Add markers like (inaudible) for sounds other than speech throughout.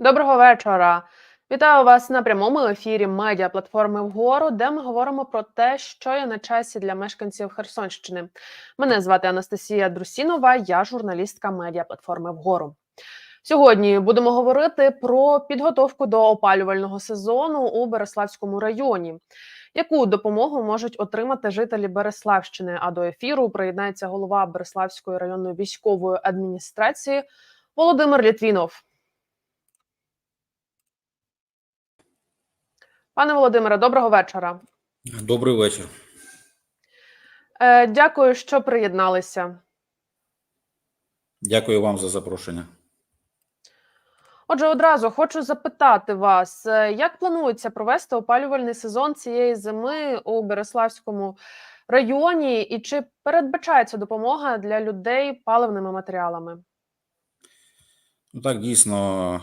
Доброго вечора. Вітаю вас на прямому ефірі медіаплатформи вгору, де ми говоримо про те, що є на часі для мешканців Херсонщини. Мене звати Анастасія Друсінова, я журналістка медіаплатформи вгору. Сьогодні будемо говорити про підготовку до опалювального сезону у Береславському районі. Яку допомогу можуть отримати жителі Береславщини? А до ефіру приєднається голова Береславської районної військової адміністрації Володимир Літвінов. Пане Володимире, доброго вечора. Добрий вечір. Е, Дякую, що приєдналися. Дякую вам за запрошення. Отже, одразу хочу запитати вас, е, як планується провести опалювальний сезон цієї зими у Береславському районі, і чи передбачається допомога для людей паливними матеріалами? Ну так, дійсно,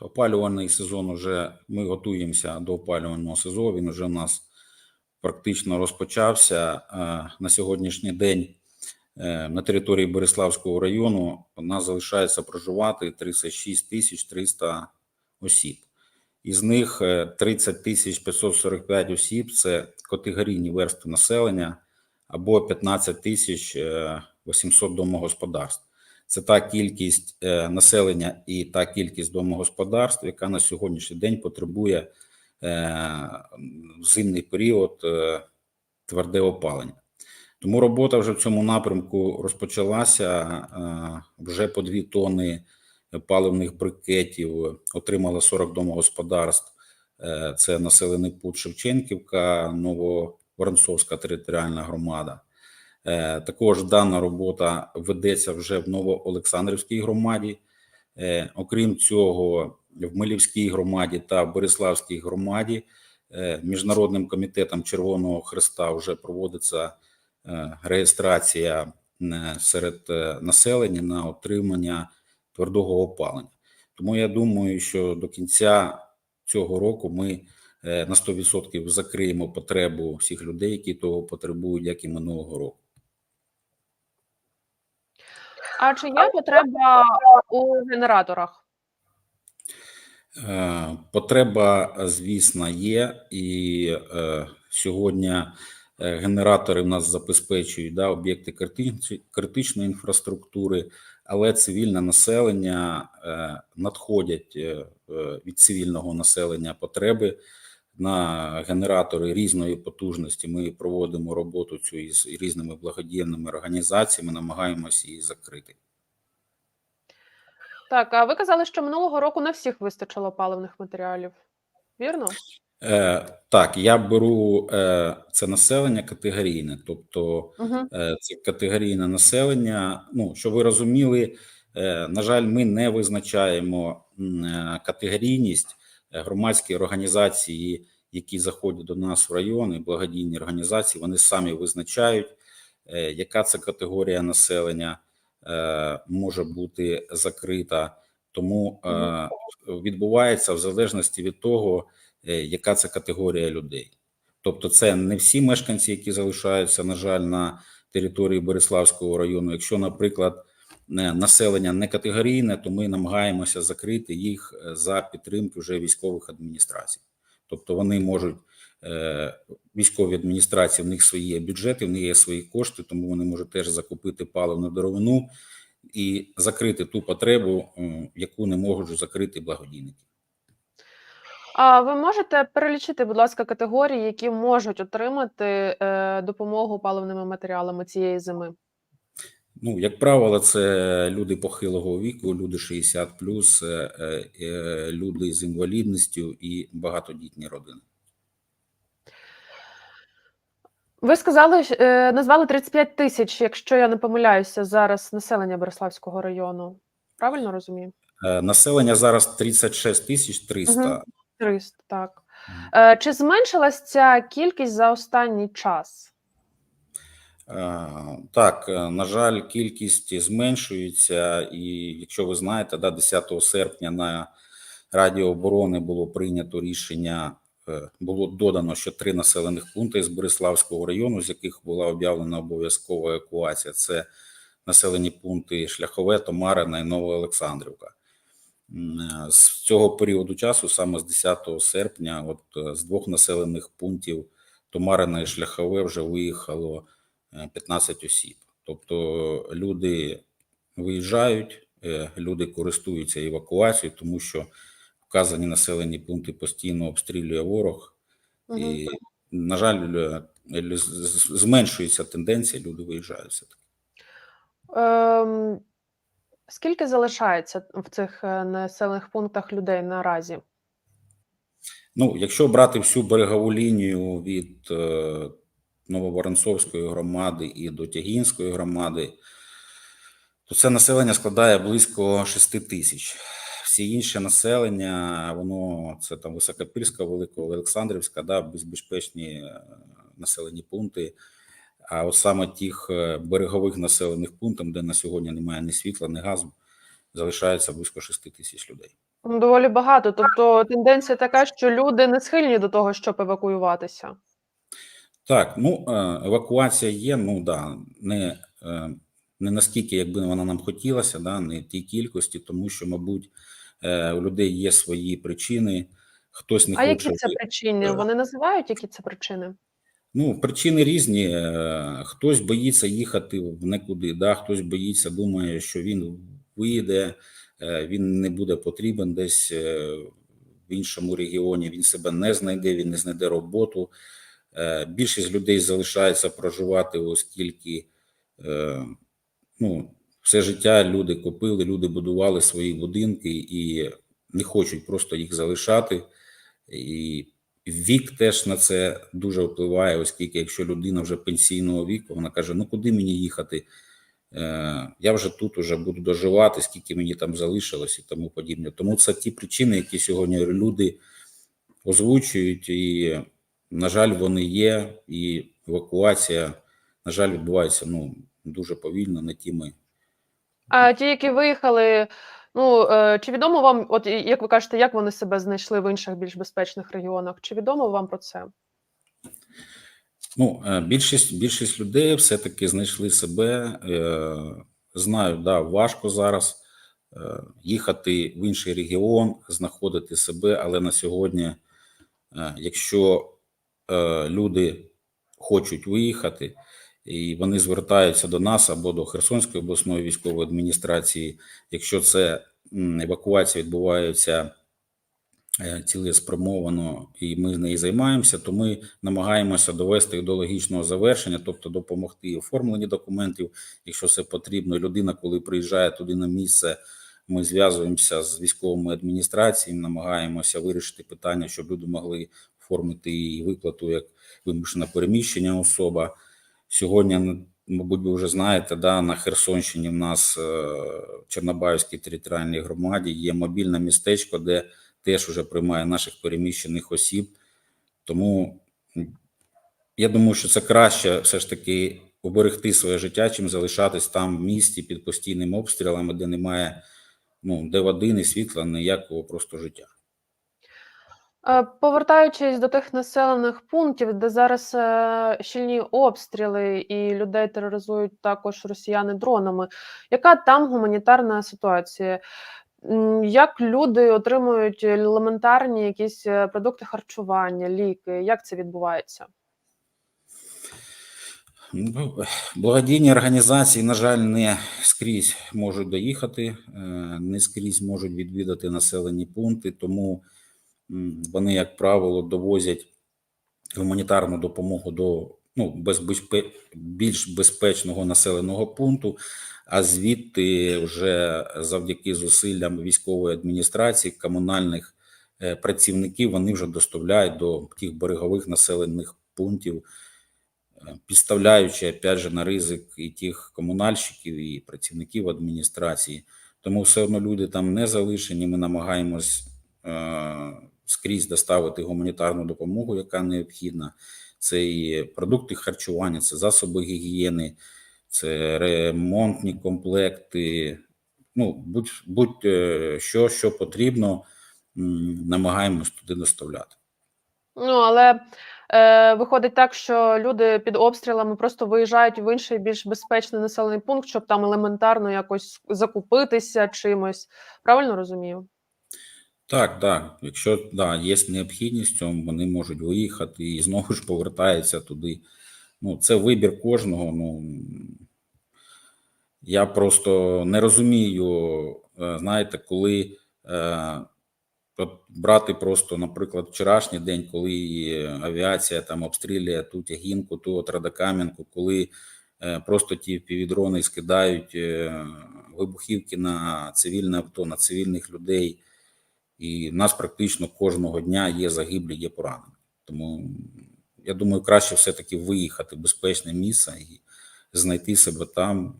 опалювальний сезон уже ми готуємося до опалювального сезону. Він вже у нас практично розпочався. Е, На сьогоднішній день е, на території Береславського району у нас залишається проживати 36 тисяч 300 осіб. Із них е, 30 тисяч 545 осіб це категорійні верстви населення або 15 тисяч е, 800 домогосподарств. Це та кількість е, населення і та кількість домогосподарств, яка на сьогоднішній день потребує е, в зимний період е, тверде опалення. Тому робота вже в цьому напрямку розпочалася. е, Вже по дві тони паливних брикетів отримало 40 домогосподарств. Е, Це населений пункт Шевченківка, Нововоронцовська територіальна громада. Е, Також дана робота ведеться вже в Новоолександрівській громаді. Е, Окрім цього, в Милівській громаді та Бориславській громаді е, Міжнародним комітетом Червоного Христа вже проводиться реєстрація серед населення на отримання твердого опалення. Тому я думаю, що до кінця цього року ми на 100% закриємо потребу всіх людей, які того потребують, як і минулого року. А чи є потреба у генераторах? Е, Потреба, звісно, є, і е, сьогодні е, генератори в нас забезпечують да, об'єкти критичної, інфраструктури, але цивільне населення надходять від цивільного населення потреби на генератори різної потужності. Ми проводимо роботу цю із різними благодійними організаціями, намагаємося її закрити. Так, а ви казали, що минулого року не всіх вистачило паливних матеріалів. Вірно? Е, так, я беру е, це населення категорійне, тобто Угу. е, це категорійне населення. Ну, щоб ви розуміли, е, на жаль, ми не визначаємо е, категорійність громадські організації, які заходять до нас в район, і благодійні організації, вони самі визначають, е, яка це категорія населення е, може бути закрита. Тому е, відбувається в залежності від того, е, яка це категорія людей. Тобто, це не всі мешканці, які залишаються, на жаль, на території Бориславського району. Якщо, наприклад, населення не категорійне, то ми намагаємося закрити їх е, за підтримки вже військових адміністрацій. Тобто вони можуть е, військові адміністрації, в них свої бюджети, в них є свої кошти, тому вони можуть теж закупити паливну деревину і закрити ту потребу, яку не можуть закрити благодійники. А ви можете перелічити, будь ласка, категорії, які можуть отримати е, допомогу паливними матеріалами цієї зими? Ну, як правило, це люди похилого віку, люди 60 люди з інвалідністю і багатодітні родини. Ви сказали, е, назвали 35 тисяч, якщо я не помиляюся, зараз населення Береславського району. Правильно розумію? Е, Населення зараз 36 тисяч 300. 300, так. Е, чи зменшилась ця кількість за останній час? Е, Так, е, на жаль, кількість зменшується, і якщо ви знаєте, да, 10 серпня на Раді оборони було прийнято рішення, е, було додано, що три населених пункти з Бориславського району, з яких була об'явлена обов'язкова евакуація, це населені пункти Шляхове, Томарина і Новоолександрівка. З цього періоду часу, саме з 10 серпня, от з двох населених пунктів Томарина і Шляхове вже виїхало 15 осіб. Тобто люди виїжджають, е, люди користуються евакуацією, тому що вказані населені пункти постійно обстрілює ворог. Мгм. І, на жаль, е, зменшується тенденція, люди виїжджають все-таки. Ем, скільки залишається в цих е, населених пунктах людей наразі? Ну, якщо брати всю берегову лінію від е, Нововоронцовської громади і до Тягінської громади, то це населення складає близько 6 тисяч. Всі інше населення, воно це там Високопільська, Великоолександрівська, да, безпечні е, населені пункти. А от саме тих е, берегових населених пунктів, де на сьогодні немає ні світла, ні газу, залишається близько 6 тисяч людей. Ну, Доволі багато. Тобто тенденція така, що люди не схильні до того, щоб евакуюватися. Так, ну е, евакуація є, ну да, не, е, не наскільки, якби вона нам хотілося, да, не тій кількості, тому що, мабуть, е, у людей є свої причини. Хтось не А хоче. які це причини? Вони називають, які це причини? Ну, причини різні. Хтось боїться їхати в некуди, да, хтось боїться, думає, що він виїде, е, він не буде потрібен десь в іншому регіоні, він себе не знайде, він не знайде роботу. Е, Більшість людей залишається проживати, оскільки е, ну, все життя люди купили, люди будували свої будинки і не хочуть просто їх залишати. І вік теж на це дуже впливає, оскільки якщо людина вже пенсійного віку, вона каже: ну куди мені їхати? Е, Я вже тут уже буду доживати, скільки мені там залишилось і тому подібне. Тому це ті причини, які сьогодні люди озвучують, і, на жаль, вони є, і евакуація, на жаль, відбувається ну, дуже повільно, не тими А ті, які виїхали, ну е, чи відомо вам, от як ви кажете, як вони себе знайшли в інших більш безпечних регіонах? Чи відомо вам про це? Ну, е, більшість, більшість людей все-таки знайшли себе. Е, Знаю, да, важко зараз їхати в інший регіон, знаходити себе, але на сьогодні, якщо люди хочуть виїхати, і вони звертаються до нас або до Херсонської обласної військової адміністрації, якщо це евакуація відбувається е, цілеспрямовано і ми з нею займаємося, то ми намагаємося довести їх до логічного завершення, тобто допомогти оформленні документів, якщо це потрібно. Людина, коли приїжджає туди на місце, ми зв'язуємося з військовими адміністраціями, намагаємося вирішити питання, щоб люди могли оформити і виплату як вимушене переміщення особа. Сьогодні, мабуть, ви вже знаєте, да, на Херсонщині в нас е, в Чорнобаївській територіальній громаді є мобільне містечко, де теж вже приймає наших переміщених осіб. Тому я думаю, що це краще все ж таки уберегти своє життя, чим залишатись там в місті під постійними обстрілами, де немає ну, де води, ні світла, ніякого просто життя. Е, Повертаючись до тих населених пунктів, де зараз е, щільні обстріли і людей тероризують також росіяни дронами, яка там гуманітарна ситуація? Як люди отримують елементарні якісь е, продукти харчування, ліки? Як це відбувається? Ну, Благодійні організації, на жаль, не скрізь можуть доїхати, не скрізь можуть відвідати населені пункти, тому вони, як правило, довозять гуманітарну допомогу до ну, більш безпечного населеного пункту, а звідти вже завдяки зусиллям військової адміністрації, комунальних е, працівників, вони вже доставляють до тих берегових населених пунктів е, підставляючи опять же на ризик і тих комунальщиків, і працівників адміністрації. Тому все одно люди там не залишені. Ми намагаємось е, скрізь доставити гуманітарну допомогу, яка необхідна. Це і продукти харчування, це засоби гігієни, це ремонтні комплекти. Ну, будь, будь е, що, що потрібно, намагаємось туди доставляти. Ну але е, виходить так, що люди під обстрілами просто виїжджають в інший більш безпечний населений пункт, щоб там елементарно якось закупитися чимось. Правильно розумію? Так, так. Якщо да, є необхідність, вони можуть виїхати і знову ж повертаються туди. Ну, це вибір кожного. Ну я просто не розумію, е, знаєте, коли е, брати просто, наприклад, вчорашній день, коли авіація там обстрілює ту тягінку, ту от Радокам'янку, коли е, просто ті півдрони скидають е, вибухівки на цивільне авто, на цивільних людей. І в нас практично кожного дня є загиблі, є поранені. Тому я думаю, краще все-таки виїхати в безпечне місце і знайти себе там.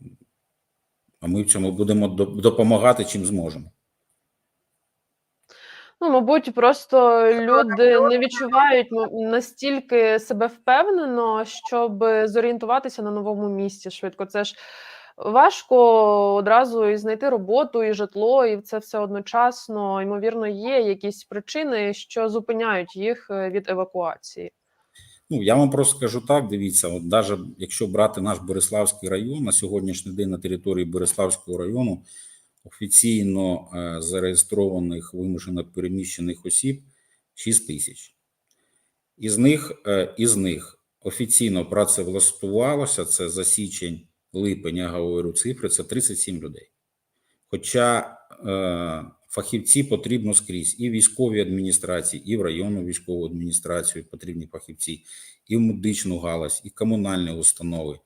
А ми в цьому будемо допомагати чим зможемо. Ну, мабуть, просто люди не відчувають настільки себе впевнено, щоб зорієнтуватися на новому місці швидко. Це ж важко одразу і знайти роботу, і житло, і це все одночасно. Ймовірно, є якісь причини, що зупиняють їх е, від евакуації. Ну, я вам просто скажу так: дивіться, от навіть якщо брати наш Бориславський район, на сьогоднішній день на території Бориславського району офіційно е, зареєстрованих вимушено переміщених осіб 6 тисяч. Із них, е, із них офіційно працевлаштувалося це за січень, липень, я говорю цифри, це 37 людей. Хоча е, фахівці потрібно скрізь і військовій адміністрації, і в районну військову адміністрацію потрібні фахівці, і в медичну галузь, і комунальні установи.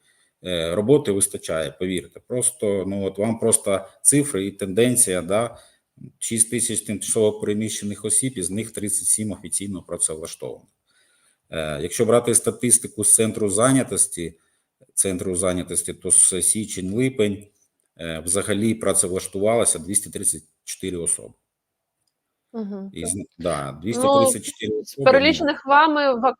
Е, роботи вистачає, повірте. Просто ну от вам просто цифри і тенденція, да, 6 тисяч тимчасово переміщених осіб, із них 37 офіційно працевлаштовано. Е, якщо брати статистику з центру зайнятості, центру зайнятості, то з січень-липень е, взагалі працевлаштувалося 234 особи. Угу. Із, да, 234 З особи. перелічених вами ва-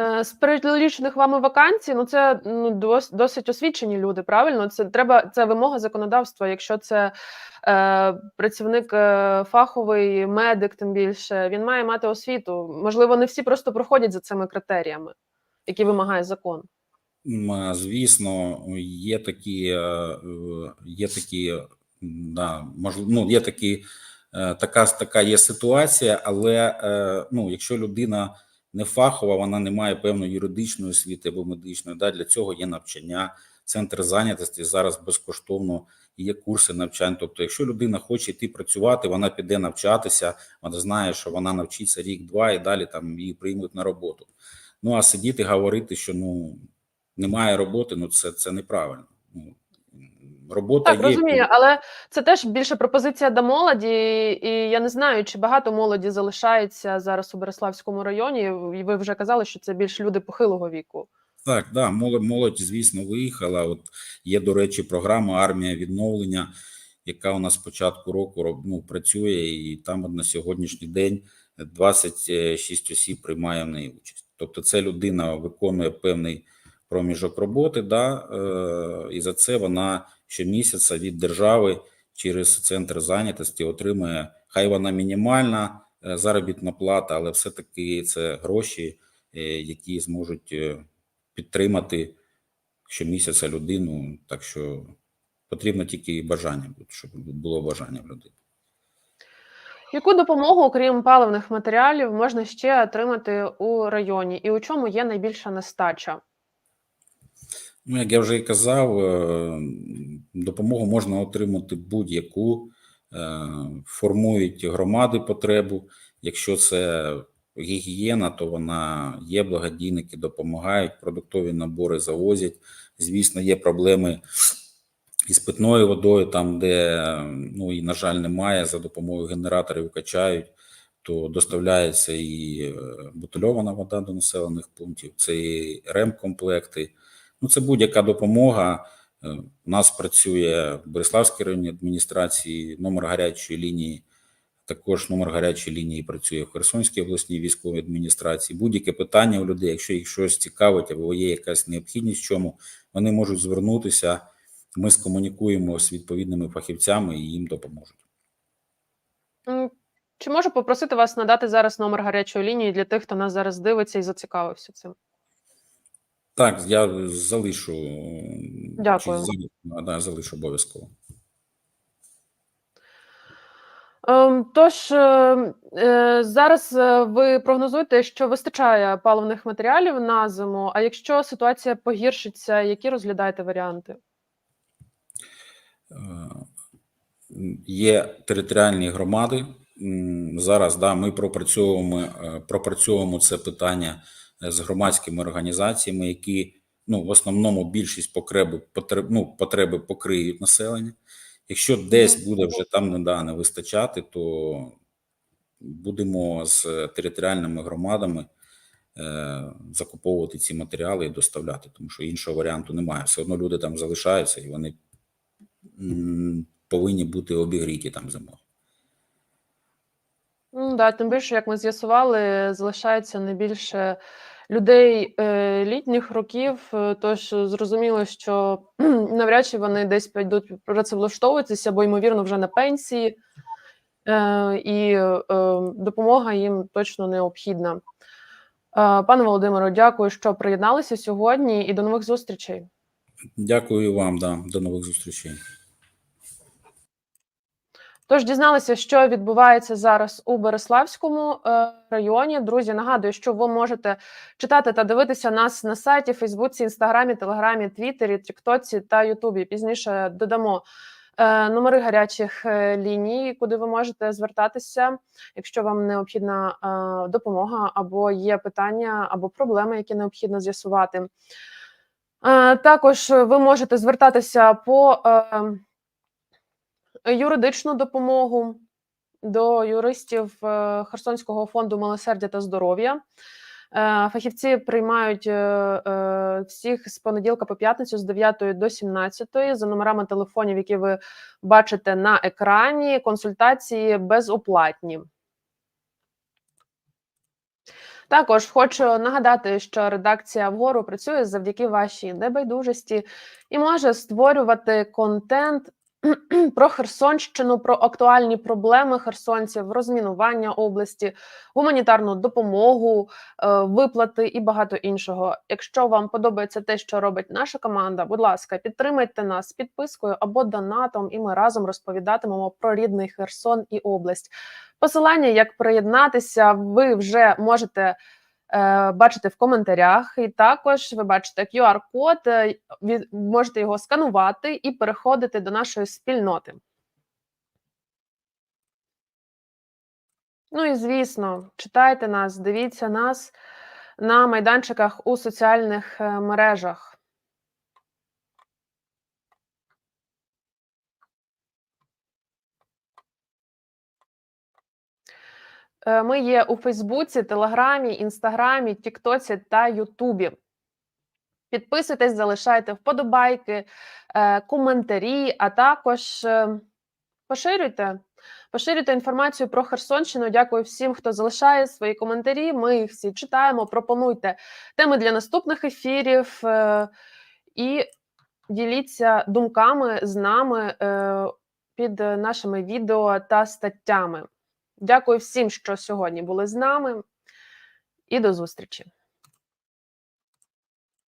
е, з перелічених вами вакансій, ну це ну досить освічені люди. Правильно, це треба це вимога законодавства. Якщо це е, працівник е, фаховий, медик, тим більше він має мати освіту. Можливо, не всі просто проходять за цими критеріями, які вимагає закон. Звісно, є такі, е, е, є такі, да, можливо, ну, є такі, е, така, така є ситуація, але ну, якщо людина не фахова, вона не має певної юридичної освіти або медичної, да, для цього є навчання. Центр зайнятості зараз безкоштовно є курси навчань. Тобто, якщо людина хоче йти працювати, вона піде навчатися, вона знає, що вона навчиться рік-два і далі там її приймуть на роботу. Ну а сидіти говорити, що ну немає роботи, ну це, це неправильно. Ну, робота Так, є. розумію, але це теж більше пропозиція до молоді, і я не знаю, чи багато молоді залишається зараз у Береславському районі. І ви вже казали, що це більш люди похилого віку. Так, да, молодь, звісно, виїхала. От є, до речі, програма армія відновлення, яка у нас з початку року ну, працює, і там на сьогоднішній день 26 осіб приймає в неї участь. Тобто, це людина виконує певний проміжок роботи, да, е, і за це вона щомісяця від держави через центр зайнятості отримує, хай вона мінімальна е, заробітна плата, але все-таки це гроші, е, які зможуть. підтримати щомісяця людину. Так що потрібно тільки бажання, щоб було бажання в людини. Яку допомогу, окрім паливних матеріалів, можна ще отримати у районі, і у чому є найбільша нестача? Ну, як я вже і казав, е, допомогу можна отримати будь-яку, е, формують громади потребу. Якщо це гігієна, то вона є, благодійники допомагають, продуктові набори завозять. Звісно, є проблеми із питною водою, там, де, ну і, на жаль, немає, за допомогою генераторів качають, то доставляється і е, бутильована вода до населених пунктів, це і ремкомплекти. Ну, це будь-яка допомога. Е, У нас працює в Бориславській районній адміністрації номер гарячої лінії. Також номер гарячої лінії працює в Херсонській обласній військовій адміністрації. Будь-яке питання у людей, якщо їх щось цікавить або є якась необхідність, в чому вони можуть звернутися. Ми скомунікуємо з відповідними фахівцями і їм допоможуть. Чи можу попросити вас надати зараз номер гарячої лінії для тих, хто нас зараз дивиться і зацікавився цим? Так, я залишу. Дякую. Чи, да, залишу обов'язково. Ем, Тож е, е, зараз е, ви прогнозуєте, що вистачає паливних матеріалів на зиму. А якщо ситуація погіршиться, які розглядаєте варіанти? Е, Є територіальні громади. Зараз да, ми пропрацьовуємо, е, пропрацьовуємо це питання е, з громадськими організаціями, які ну, в основному більшість потреби, потреб, ну, потреби покриють населення. Якщо десь буде вже там не, да, не вистачати, то будемо з територіальними громадами е, закуповувати ці матеріали і доставляти, тому що іншого варіанту немає. Все одно люди там залишаються і вони повинні бути обігріті там зимою. Да, тим більше, як ми з'ясували, залишається не більше людей е, літніх років, е, тож зрозуміло, що (clears throat) навряд чи вони десь підуть працевлаштовуватися, бо ймовірно вже на пенсії, е, і допомога їм точно необхідна. Пане Володимире, дякую, що приєдналися сьогодні, і до нових зустрічей. Дякую вам, да, до нових зустрічей. Тож дізналися, що відбувається зараз у Береславському е, районі. Друзі, нагадую, що ви можете читати та дивитися нас на сайті, Фейсбуці, Інстаграмі, Телеграмі, Твіттері, Тіктоці та Ютубі. Пізніше додамо е, номери гарячих е, ліній, куди ви можете звертатися, якщо вам необхідна допомога, або є питання, або проблеми, які необхідно з'ясувати. Також ви можете звертатися по. Юридичну допомогу до юристів е, Херсонського фонду милосердя та здоров'я. Е, Фахівці приймають е, всіх з понеділка по п'ятницю з 9 до 17 за номерами телефонів, які ви бачите на екрані. Консультації безоплатні. Також хочу нагадати, що редакція вгору працює завдяки вашій небайдужості і може створювати контент (clears throat) про Херсонщину, про актуальні проблеми херсонців, розмінування області, гуманітарну допомогу, е, виплати і багато іншого. Якщо вам подобається те, що робить наша команда, будь ласка, підтримайте нас підпискою або донатом, і ми разом розповідатимемо про рідний Херсон і область. Посилання, як приєднатися, ви вже можете е, бачити в коментарях, і також ви бачите QR-код, е, можете його сканувати і переходити до нашої спільноти. Ну і звісно, читайте нас, дивіться нас на майданчиках у соціальних е, мережах. Е, Ми є у Фейсбуці, Телеграмі, Інстаграмі, Тіктоці та Ютубі. Підписуйтесь, залишайте вподобайки, е, коментарі, а також е, поширюйте. Поширюйте інформацію про Херсонщину. Дякую всім, хто залишає свої коментарі. Ми їх всі читаємо. Пропонуйте теми для наступних ефірів е, і діліться думками з нами е, під нашими відео та статтями. Дякую всім, що сьогодні були з нами, і до зустрічі.